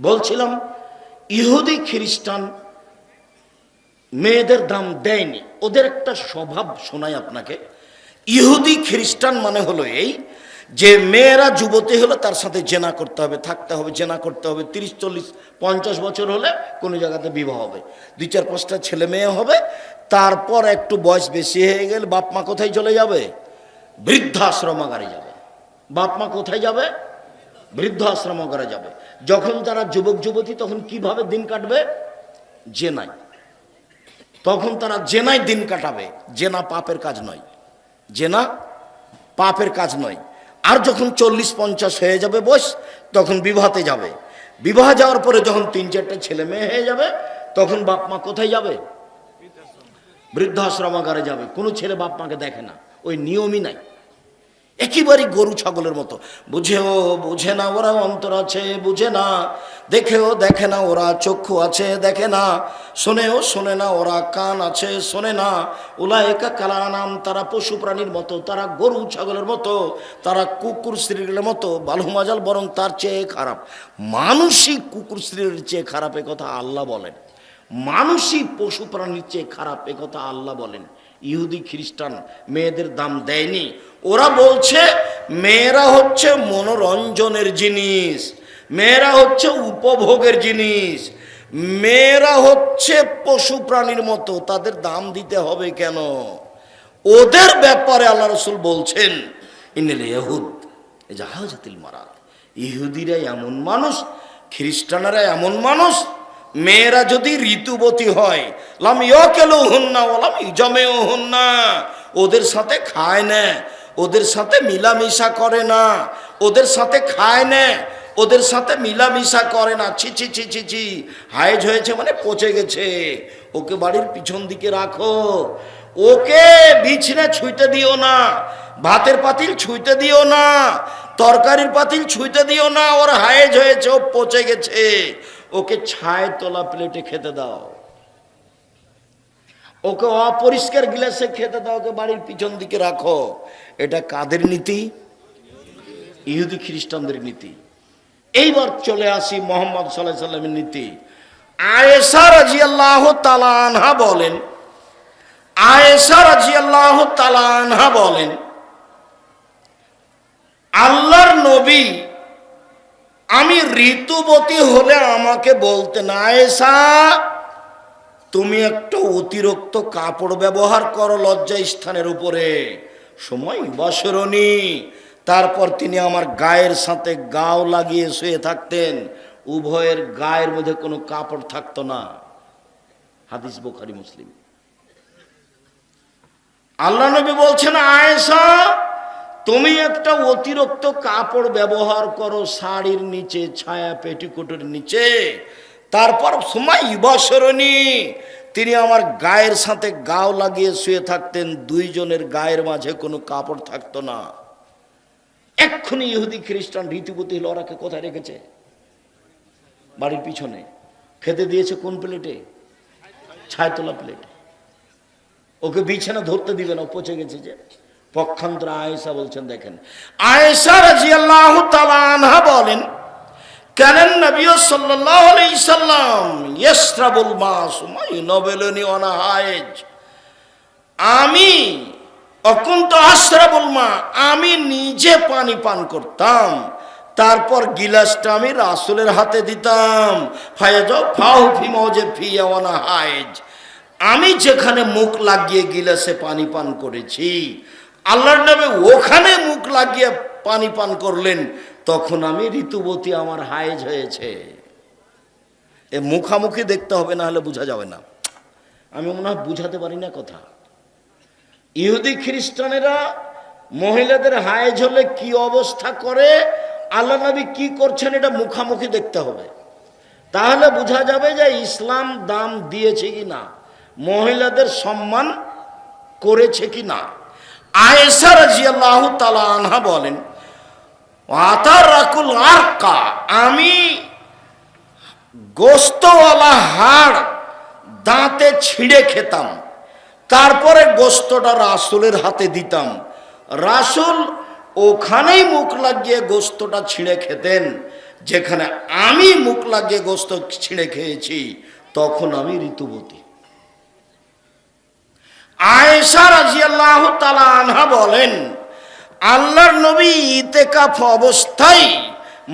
বলছিলাম, ইহুদি খ্রিস্টান মেয়েদের দাম দেয়নি। ওদের একটা স্বভাব শোনায় আপনাকে। ইহুদি খ্রিস্টান মানে হলো এই যে মেয়েরা যুবতী হলে তার সাথে জেনা করতে হবে, থাকতে হবে, জেনা করতে হবে। তিরিশ, চল্লিশ, পঞ্চাশ বছর হলে কোনো জায়গাতে বিবাহ হবে। দুই চার পাঁচটা ছেলে মেয়ে হবে, তারপর একটু বয়স বেশি হয়ে গেলে বাপ মা কোথায় চলে যাবে? বৃদ্ধাশ্রমাগারে যাবে। বাপ মা কোথায় যাবে? বৃদ্ধ আশ্রম করা যাবে। যখন তারা যুবক, যুবতী, তখন কীভাবে দিন কাটবে? জেনাই। তখন তারা জেনাই দিন কাটাবে। জেনা পাপের কাজ নয়। জেনা পাপের কাজ নয়। আর যখন চল্লিশ, পঞ্চাশ হয়ে যাবে বয়স, তখন বিবাহতে যাবে। বিবাহ যাওয়ার পরে যখন তিন, চারটে ছেলে মেয়ে হয়ে যাবে, তখন বাপ মা কোথায় যাবে? বৃদ্ধাশ্রমাগারে যাবে। কোনো ছেলে বাপ মাকে দেখে না। ওই নিয়মই নাই। একেবারেই গরু ছাগলের মতো। বুঝেও বুঝে না, ওরা অন্তর আছে, বুঝে না। দেখেও দেখে না, ওরা চক্ষু আছে, দেখে না। শোনেও শোনে না, ওরা কান আছে, শোনে না। ওলা একা কালা নাম তারা পশু প্রাণীর মতো, তারা গরু ছাগলের মতো, তারা কুকুর স্ত্রীর মতো, বালু মাজাল বরং তার চেয়ে খারাপ। মানসিক কুকুর স্ত্রীর চেয়ে খারাপ কথা আল্লাহ বলেন। মানুষই পশু প্রাণীর চেয়ে খারাপ কথা আল্লাহ বলেন। ইহুদি খ্রিস্টান মেয়েদের দাম দেয়নি। ওরা বলছে, মেয়েরা হচ্ছে মনোরঞ্জনের জিনিস, মেয়েরা হচ্ছে উপভোগের জিনিস, মেয়েরা হচ্ছে পশু প্রাণীর মতো, তাদের দাম দিতে হবে কেন? ওদের ব্যাপারে আল্লাহ রসুল বলছেন ইনেল ইহুদ জাহাজাতিল মারাত ইহুদিরা এমন মানুষ, খ্রিস্টানরা এমন মানুষ মেয়েরা যদি ঋতুবতী হয়, লাম ইয়কেলো হন না ওলাম ইজমেও হন না ওদের সাথে খায় না, ওদের সাথে মিলামিশা করে না, ওদের সাথে খায় না, ওদের সাথে মিলামিশা করে না, ছি ছি ছি ছি ছি, হায়েজ হয়েছে মানে পচে গেছে, ওকে বাড়ির পিছন দিকে রাখো, ওকে বিছনে ছুঁইতে দিও না, ভাতের পাতিল ছুঁইতে দিও না, তরকারির পাতিল ছুঁইতে দিও না, ওর হায়েজ হয়েছে, ও পচে গেছে ওকে ছায় তোলা প্লেটে খেতে দাও। ওকে অপরিষ্কার গ্লাসে খেতে দাও, ওকে বাড়ির পিছন দিকে রাখো। এটা কাদের নীতি? ইহুদি খ্রিস্টানদের নীতি। এইবার চলে আসি মোহাম্মদ সাল্লাহ সাল্লামের নীতি। আয়েশা রাজি আল্লাহ তালানহা বলেন, আয়েশা রাজি আল্লাহ তালানহা বলেন, আল্লাহর নবী আমি ঋতুবতী হলে আমাকে বলতেন আয়েশা তুমি একটা অতিরিক্ত কাপড় ব্যবহার করো লজ্জা স্থানের উপরে। সময়, বসরণী। তারপর তিনি আমার গায়ের সাথে গাও লাগিয়ে শুয়ে থাকতেন। উভয়ের গায়ের মধ্যে কোনো কাপড় থাকতো না। হাদিস বোখারি, মুসলিম। আল্লাহ নবী বলছেন, আয়েশা তুমি একটা অতিরিক্ত কাপড় ব্যবহার করো, শাড়ির নিচে, ছায়া পেটিকোটের নিচে। তারপর সময় বসরণী তিনি আমার গায়ের সাথে গাও লাগিয়ে শুয়ে থাকতেন, দুইজনের গায়ের মাঝে কোনো কাপড় থাকতো না। এক্ষুনি ইহুদি খ্রিস্টান রীতিপতি হলো ওরাকে কোথায় রেখেছে? বাড়ির পিছনে। খেতে দিয়েছে কোন প্লেটে? ছায়তলা প্লেটে। ওকে বিছানা ধরতে দিবে না পচে গেছে যে। পক্ষান্তর আয়েশা বলছেন, দেখেন। আয়েশা রাজিয়াল্লাহু তাআলা আনহা বলেন, কেন নবী সাল্লাল্লাহু আলাইহি সাল্লাম ইয়াসরাবুল মাস মাইনবেলনি ওয়ানা হায়েজ আমি অকুন্ত আশরাবুল মা, আমি নিজে পানি পান করতাম, তারপর গিলাসটা আমি রাসুলের হাতে দিতাম। আমি যেখানে মুখ লাগিয়ে গিলাসে পানি পান করেছি আল্লাহর নামে ওখানে মুখ লাগিয়ে পানি পান করলেন, তখন আমি ঋতুবতী আমার হায়েজ হয়েছে। এ মুখামুখি দেখতে হবে, না হলে বোঝা যাবে না। আমি মনে হয় বুঝাতে পারি না কথা। ইহুদি খ্রিস্টানেরা মহিলাদের হায়েজ হলে কি অবস্থা করে আল্লাহ নবী কি করছেন, এটা মুখামুখি দেখতে হবে। তাহলে বোঝা যাবে যে ইসলাম দাম দিয়েছে কি না মহিলাদের সম্মান করেছে কি না আয়েশা রাজিয়াল্লাহু তাআলা আনহা বলেন আতার রাকুল আরকা আমি গোস্তওয়ালা হাড় দাঁতে ছিঁড়ে খেতাম, তারপরে গোস্তটা রাসুলের হাতে দিতাম। রাসুল ওখানেই মুখ লাগিয়ে গোস্তটা ছিঁড়ে খেতেন, যেখানে আমি মুখ লাগিয়ে গোস্ত ছিঁড়ে খেয়েছি, তখন আমি ঋতুবতী। আয়েশা রাজিয়াল্লাহ তালা আনহা বলেন, আল্লাহর নবী ইতেকাফ অবস্থায়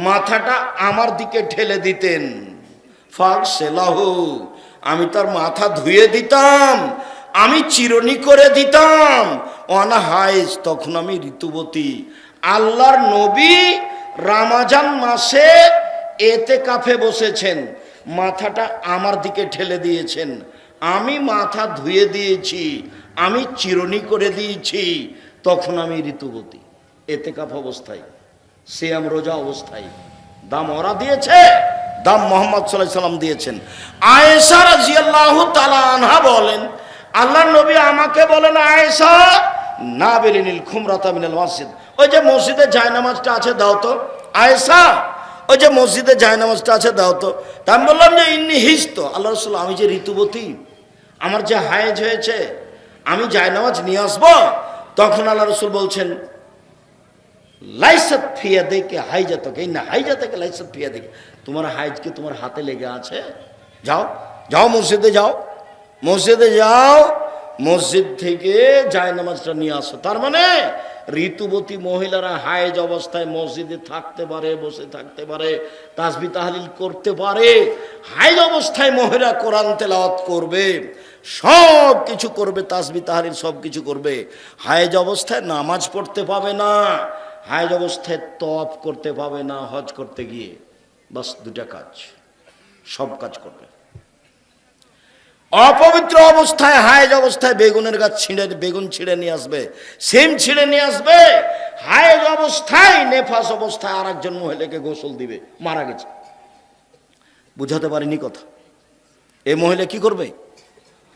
মাথাটা আমার দিকে ঠেলে দিতেন। ফাক সেলাহু আমি তার মাথা ধুয়ে দিতাম, আমি চিরনি করে দিতাম। অনাহাইজ তখন আমি ঋতুবতী। আল্লাহর নবী রামাজান মাসে এতে কাফে বসেছেন, মাথাটা আমার দিকে ঠেলে দিয়েছেন। আমি মাথা ধুয়ে দিয়েছি, আমি চিরনি করে দিয়েছি, তখন আমি ঋতুবতী এতে কাফ অবস্থায়, সিয়াম রোজা অবস্থায়, দাম ওরা দিয়েছে, দাম মোহাম্মদ সাল্লাম দিয়েছেন। আয়েশা রাজিয়াল্লাহু তাআলা আনহা বলেন আল্লাহ নবী আমাকে বলেন, আয়েশা, না বেলিনিল খুমরাতা মিনাল মসজিদ। ওই যে মসজিদে জায়নামাজটা আছে, দাও তো। আয়েশা, ওই যে মসজিদে জায়নামাজটা আছে, দাও তো। তা আমি বললাম যে ইন্নি হিস তো আল্লাহ রসুল, আমি যে ঋতুবতী আমার যে হায়েজ হয়েছে, আমি জায়নামাজ নিয়ে আসব, তখন আল্লাহ রসুল বলছেন, লাইসত ফিয়া দেখে হাইজা তোকে না হাইজা থেকে লাইসত ফিয়া দেখে তোমার হাইজ কি তোমার হাতে লেগে আছে? যাও যাও মসজিদে যাও মসজিদে যাও, মসজিদ থেকে যায় নামাজটা নিয়ে আসো। তার মানে ঋতুবতী মহিলারা হায়েজ অবস্থায় মসজিদে থাকতে পারে, বসে থাকতে পারে তাসবি তাহলিল করতে পারে। হায়েজ অবস্থায় মহিলা কোরআন তেলাওয়াত করবে। সব কিছু করবে, তাসবি, তাহলিল সব কিছু করবে। হায়েজ অবস্থায় নামাজ পড়তে পাবে না, হায়েজ অবস্থায় তপ করতে পাবে না, হজ করতে গিয়ে। বাস দুটা কাজ, সব কাজ করবে। অপবিত্র অবস্থায়, হায়েজ অবস্থায় বেগুনের গাছ ছিঁড়ে, বেগুন ছিঁড়ে নিয়ে আসবে, সেম ছিঁড়ে নিয়ে আসবে। হায়েজ অবস্থায়, নেফাস অবস্থায় আর একজন মহিলাকে গোসল দিবে, মারা গেছে। বুঝাতে পারিনি কথা। এ মহিলা কি করবে?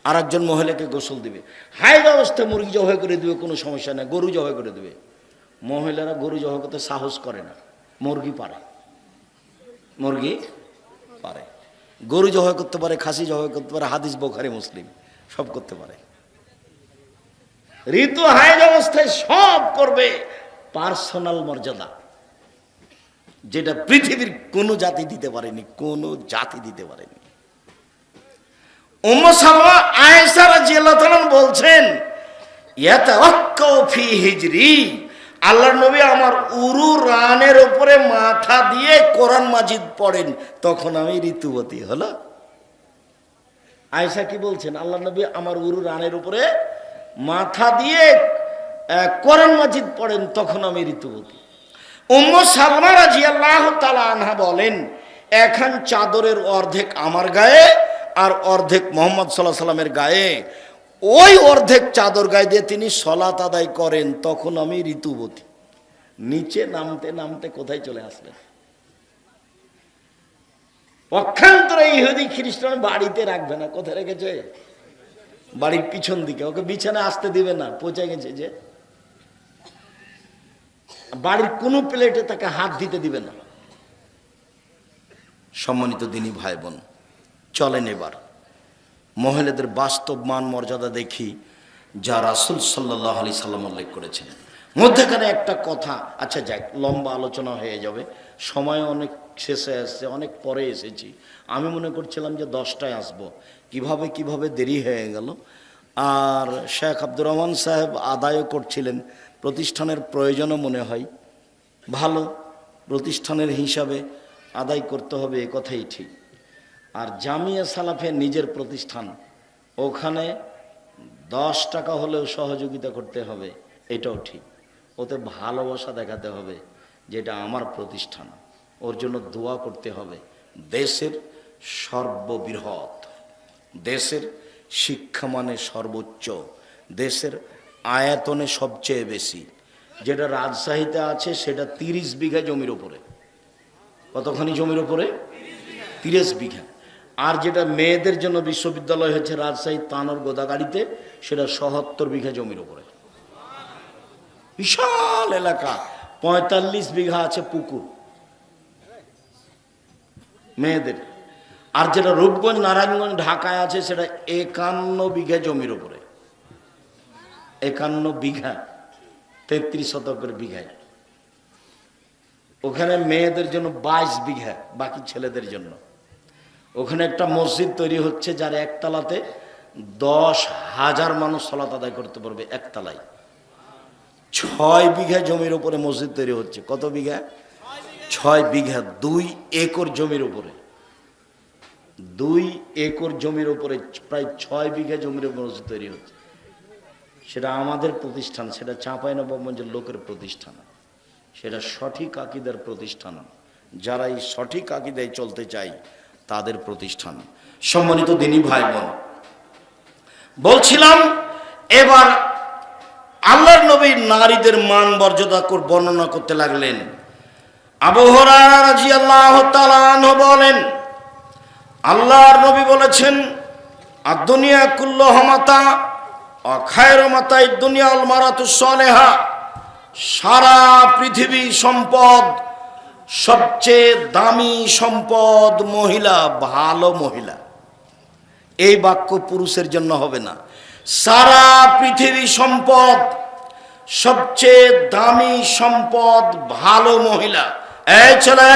আর একজন মহিলাকে গোসল দিবে। হায়েজ অবস্থায় মুরগি জবাই করে দিবে, কোনো সমস্যা নেই, গরু জবাই করে দিবে। মহিলারা গরু জবাই করতে সাহস করে না, মুরগি পারে। মুরগি পারে। গরু জবাই করতে পারে, খাসি জবাই করতে পারে, হাদিস বোখারি, মুসলিম, সব করতে পারে। ঋতু হাইজ অবস্থায় সব করবে, পার্সোনাল মর্যাদা। যেটা পৃথিবীর কোনো জাতি দিতে পারেনি, কোনো জাতি দিতে পারেনি। উম্ম সালমা আয়েশা রাদিয়াল্লাহু তাআলা বলছেন, ইয়াতাওয়াক্কাউ ফি হিজরি। আল্লাহর নবী আমার উরু রানের উপরে মাথা দিয়ে কোরআন মাজিদ পড়েন, তখন আমি ঋতুবতী হলো আয়েশা কি বলছেন? আল্লাহ নবী আমার উরু রানের উপরে মাথা দিয়ে কোরআন মাজিদ পড়েন, তখন আমি ঋতুবতী। উম্ম সালমা রাজিয়াল্লাহু তাআলা আনহা বলেন, এখন চাদরের অর্ধেক আমার গায়ে আর অর্ধেক মোহাম্মদ সাল্লাহ সাল্লামের গায়ে, ওই অর্ধেক চাদর গায়ে দিয়ে তিনি সলাত আদায় করেন, তখন আমি ঋতুবতী। নিচে নামতে নামতে কোথায় চলে আসলেন? পক্ষান্তরে ইহুদি, খ্রিস্টান বাড়িতে রাখবে না, কোথায় রেখেছে? বাড়ির পিছন দিকে, ওকে বিছানা আসতে দিবে না পচে গেছে যে বাড়ির কোনো প্লেটে তাকে হাত দিতে দিবে না। সম্মানিত দিনী ভাই বোন চলেন এবার। মহিলাদের বাস্তব মান, মর্যাদা দেখি যা রাসুল সাল্লাহ আলি সাল্লাম উল্লেখ করেছেন। মধ্যেখানে একটা কথা আচ্ছা যাক, লম্বা আলোচনা হয়ে যাবে। সময় অনেক শেষে আসছে অনেক পরে এসেছি। আমি মনে করছিলাম যে দশটায় আসব। কীভাবে কীভাবে দেরি হয়ে গেল? আর শেখ আব্দুর রহমান সাহেব আদায়ও করছিলেন। প্রতিষ্ঠানের প্রয়োজনও মনে হয়। ভালো, প্রতিষ্ঠানের হিসাবে আদায় করতে হবে, এ কথাই ঠিক। আর জামিয়া সালাফে নিজের প্রতিষ্ঠান। ওখানে দশ টাকা হলেও সহযোগিতা করতে হবে, এটাও ঠিক। ওতে ভালোবাসা দেখাতে হবে যেটা আমার প্রতিষ্ঠান। ওর জন্য দোয়া করতে হবে। দেশের সর্ববৃহৎ, দেশের শিক্ষামানে সর্বোচ্চ, দেশের আয়তনে সবচেয়ে বেশি। যেটা রাজশাহীতে আছে, সেটা তিরিশ বিঘা জমির ওপরে কতখানি জমির ওপরে তিরিশ বিঘা। আর যেটা মেয়েদের জন্য বিশ্ববিদ্যালয় হচ্ছে রাজশাহী তানোর গোদাগাড়িতে, সেটা সহত্তর বিঘা জমির উপরে। বিশাল এলাকা। পঁয়তাল্লিশ বিঘা আছে পুকুর। মেয়েদের। আর যেটা রূপগঞ্জ, নারায়ণগঞ্জ, ঢাকায় আছে, সেটা একান্ন বিঘা জমির উপরে। একান্ন বিঘা। তেত্রিশ শতকের বিঘায়। ওখানে মেয়েদের জন্য বাইশ বিঘা, বাকি ছেলেদের জন্য। ওখানে একটা মসজিদ তৈরি হচ্ছে যার একতলাতে দশ হাজার মানুষ সলাত আদায় করতে পারবে একতলায়। ছয় বিঘা জমির উপরে মসজিদ তৈরি হচ্ছে। কত বিঘা? ছয় বিঘা, দুই একর জমির উপরে। দুই একর জমির উপরে প্রায় ছয় বিঘা জমির উপরে মসজিদ তৈরি হচ্ছে। সেটা আমাদের প্রতিষ্ঠান, সেটা চাঁপাই নবাবগঞ্জের লোকের প্রতিষ্ঠান। সেটা সঠিক আকিদের প্রতিষ্ঠান। যারা এই সঠিক আকিদায় চলতে চায় তাদের প্রতিষ্ঠান। সম্মানিত দিনী ভাই বোন বলছিলাম, এবার আল্লাহর নবী নারীদের মান মর্যাদা বর্ণনা করতে লাগলেন। আবহরা রাজি আল্লাহ বলেন, আল্লাহর নবী বলেছেন আর দুনিয়া কুল্ল হমাতা অখায়ের মাতাই দুনিয়া আল মারাতু সলেহা। সারা পৃথিবী সম্পদ সবচেয়ে দামি সম্পদ মহিলা, ভালো মহিলা। এই বাক্য পুরুষের জন্য হবে না। সারা পৃথিবী সম্পদ, সবচেয়ে দামি সম্পদ, ভালো মহিলা। এই ছেলে,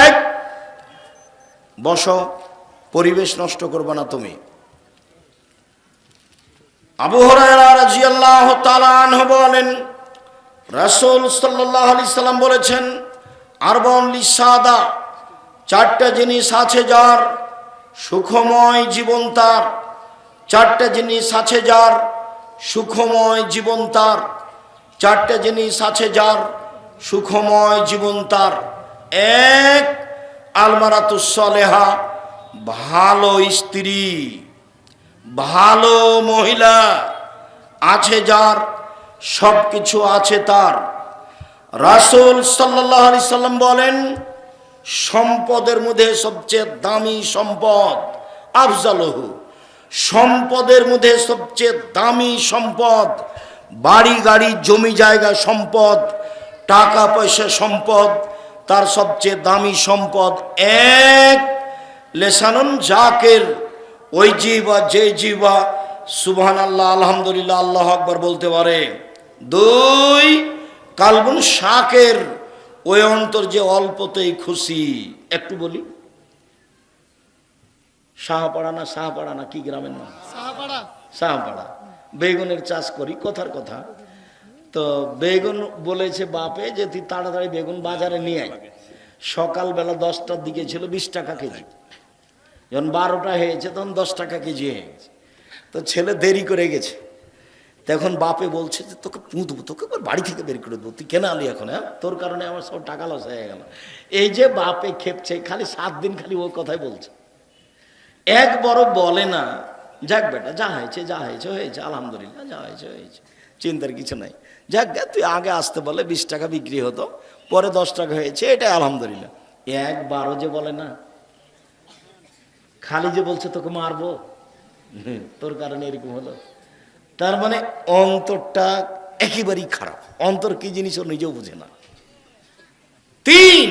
বসো, পরিবেশ নষ্ট করবে না তুমি। আবু তাআলা বলেন, রাসূল সাল্লাল্লাহু আলাইহি সাল্লাম বলেছেন আরবাউন লিসাদা চারটা জিনিস আছে যার সুখময় জীবন তার। চারটা জিনিস আছে যার সুখময় জীবন তার। চারটা জিনিস আছে যার সুখময় জীবন তার। এক আলমারাতুসলেহা ভালো স্ত্রী, ভালো মহিলা আছে যার সব কিছু আছে তার। রাসূল আলাইহি সাল্লাম বলেন, সম্পদের মধ্যে সবচেয়ে দামি সম্পদ আফজালহু। সম্পদের মধ্যে সবচেয়ে দামি সম্পদ বাড়ি গাড়ি জমি জায়গা সম্পদ, টাকা পয়সা সম্পদ, তার সবচেয়ে দামি সম্পদ এক লেসানুন জাকের। ওই জিবা যে জিবা সুবহান আল্লাহ আলহামদুলিল্লাহ, আল্লাহ আকবর বলতে পারে। দুই কালবুন শাকের ওই অন্তর যে অল্পতেই খুশি। একটু বলি। শাহপাড়া না শাহপাড়া না কি গ্রামের নাম? শাহপাড়া। বেগুনের চাষ করি কথার কথা। তো বেগুন বলেছে বাপে যে তুই তাড়াতাড়ি বেগুন বাজারে নিয়ে আয়। সকালবেলা দশটার দিকে ছিল বিশ টাকা কেজি। যখন বারোটা হয়েছে তখন দশ টাকা কেজি হয়ে গেছে। তো ছেলে দেরি করে গেছে। তখন বাপে বলছে যে তোকে পুঁতবো তোকে বাড়ি থেকে বের করে দেবো তুই কেন আলি এখন হ্যাঁ? তোর কারণে আমার সব টাকা লস হয়ে গেল। এই যে বাপে খেপছে খালি সাত দিন খালি ওই কথাই বলছে। এক বড় বলে না যাক বেটা যা হয়েছে যা হয়েছে হয়েছে আলহামদুলিল্লাহ যা হয়েছে হয়েছে চিন্তার কিছু নাই। যাক গে, তুই আগে আসতে বলে বিশ টাকা বিক্রি হতো পরে দশ টাকা হয়েছে এটাই আলহামদুলিল্লাহ। একবারও যে বলে না খালি যে বলছে তোকে মারবো? তোর কারণে এরকম হলো। তার মানে অন্তরটা একেবারেই খারাপ। অন্তর কি জিনিস ও নিজেও বুঝে না। তিন